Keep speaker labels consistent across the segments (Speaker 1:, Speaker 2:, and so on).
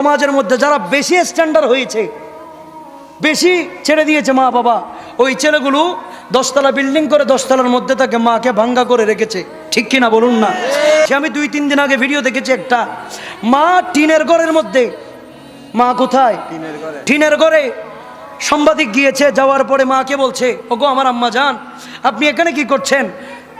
Speaker 1: সমাজের মধ্যে যারা বেশি স্ট্যান্ডার্ড হয়েছে বেশি ছেড়ে দিয়েছে মা বাবা ওই ছেলেগুলো দশতলা বিল্ডিং করে দশতলার মধ্যে তাকে মাকে ভাঙ্গা করে রেখেছে। ঠিক কিনা বলুন না? সে আমি দুই তিন দিন আগে ভিডিও দেখেছি একটা। মা টিনের ঘরের মধ্যে মা কোথায়? টিনের ঘরে সাংবাদিক গিয়েছে যাওয়ার পরে মাকে বলছে ওগো আমার আম্মা যান আপনি এখানে কি করছেন?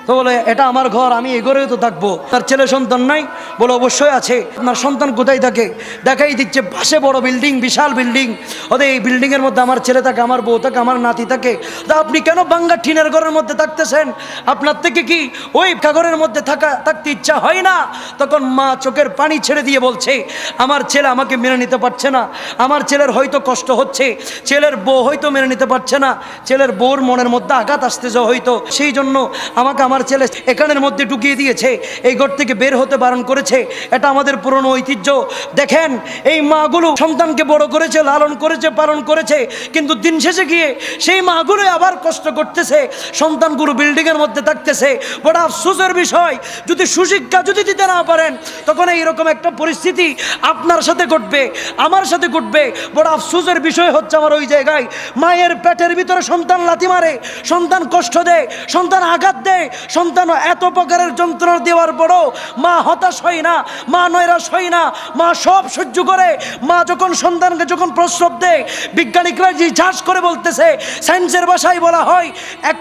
Speaker 1: তো বলে, এটা আমার ঘর, আমি এই ঘরেও তো থাকব। তার ছেলে সন্তান নাই, বলে, অবশ্যই আছে। আপনার সন্তান কোথায় থাকে? দেখাই দিচ্ছে, পাশে বড় বিল্ডিং, বিশাল বিল্ডিং। ওদের এই বিল্ডিংয়ের মধ্যে আমার ছেলে থাকে, আমার বউ থাকে, আমার নাতি থাকে। তা আপনি কেন বাঙ্গা টিনের ঘরের মধ্যে থাকতেছেন? আপনার থেকে কি ওই কাগরের মধ্যে থাকা, থাকতে ইচ্ছা হয় না? তখন মা চোখের পানি ছেড়ে দিয়ে বলছে, আমার ছেলে আমাকে মেনে নিতে পারছে না। আমার ছেলের হয়তো কষ্ট হচ্ছে। ছেলের বউ হয়তো মেনে নিতে পারছে না। ছেলের বউর মনের মধ্যে আঘাত আসতেছে হয়তো। সেই জন্য আমাকে আমার ছেলে এখানের মধ্যে ঢুকিয়ে দিয়েছে। এই ঘর থেকে বের হতে বারণ করেছে। এটা আমাদের পুরনো ঐতিহ্য। দেখেন, এই মাগুলো সন্তানকে বড় করেছে, লালন করেছে, পালন করেছে। কিন্তু দিন শেষে গিয়ে সেই মাগুলো আবার কষ্ট করতেছে। সন্তানগুলো বিল্ডিংয়ের মধ্যে থাকতেছে। বড় আফসোসের বিষয়, যদি সুশিক্ষা যদি দিতে না পারেন, তখন এইরকম একটা পরিস্থিতি আপনার সাথে ঘটবে, আমার সাথে ঘটবে। বড় আফসোসের বিষয় হচ্ছে আমার ওই জায়গায়। মায়ের পেটের ভিতরে সন্তান লাথি মারে, সন্তান কষ্ট দেয়, সন্তান আঘাত দেয় সন্তান এত প্রকারের যন্ত্রণা দেওয়ার পরও মা হতাশ হয় না, মা নৈরাশ হয় না, মা সব সহ্য করে। মা যখন সন্তানকে যখন প্রস্রব দেয়, বিজ্ঞানিকরা রিচার্জ করে বলতেছে, সায়েন্সের ভাষায় বলা হয়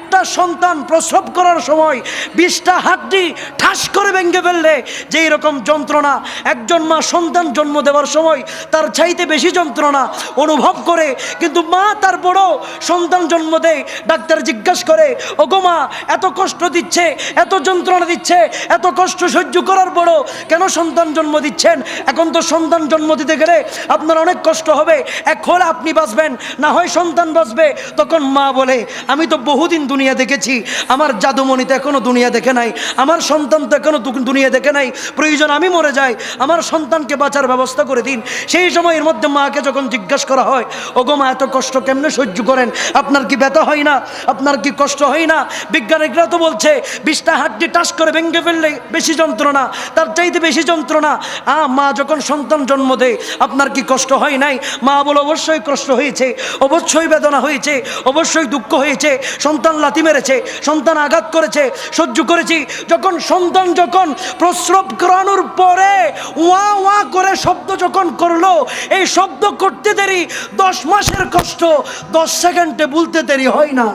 Speaker 1: একটা সন্তান প্রসব করার সময় বিশটা হাড্ডি ঠাস করে ভেঙে ফেললে, যেই রকম যন্ত্রণা। একজন মা সন্তান জন্ম দেওয়ার সময় তার চাইতে বেশি যন্ত্রণা অনুভব করে, কিন্তু মা তার বড় সন্তান জন্ম দেয়, ডাক্তার জিজ্ঞাসা করে, ওগো মা, এত কষ্ট দিচ্ছে, এত যন্ত্রণা দিচ্ছে, এত কষ্ট সহ্য করার বড় কেন সন্তান জন্ম দিচ্ছেন? এখন তো সন্তান জন্ম দিতে গেলে আপনার অনেক কষ্ট হবে। এক হলে আপনি বাঁচবেন, না হয় সন্তান বাঁচবে। তখন মা বলে, আমি তো বহুদিন দুনিয়া দেখেছি। আমার জাদুমণি তো এখনও দুনিয়া দেখে নাই। আমার সন্তান তো এখনও দু- দুনিয়া দেখে নাই। প্রয়োজন আমি মরে যাই। আমার সন্তানকে বাঁচার ব্যবস্থা করে দিন। সেই সময়ের মধ্যে মাকে যখন জিজ্ঞাসা করা হয়, ওগো মা, এত কষ্ট কেমনে সহ্য করেন? আপনার কি ব্যথা হয় না? আপনার কি কষ্ট হয় না? বিজ্ঞানিকরা তো বলছে বিশটা হাড্ডি টাস করে ভেঙে ফেললে বেশি যন্ত্রণা। তার চাইতে বেশি যন্ত্রণা। আ, মা যখন সন্তান জন্ম দেয়, আপনার কি কষ্ট হয় নাই? মা বলে, অবশ্যই কষ্ট হয়েছে। অবশ্যই বেদনা হয়েছে। অবশ্যই দুঃখ হয়েছে। সন্তান লাথি মেরেছে, সন্তান আঘাত করেছে, সহ্য করেছি। যখন সন্তান যখন প্রস্রব করানোর পরে ওয়া ওয়া করে শব্দ যখন করল, এই শব্দ করতে দেরি, দশ মাসের কষ্ট, দশ সেকেন্ডে বলতে দেরি হয় না।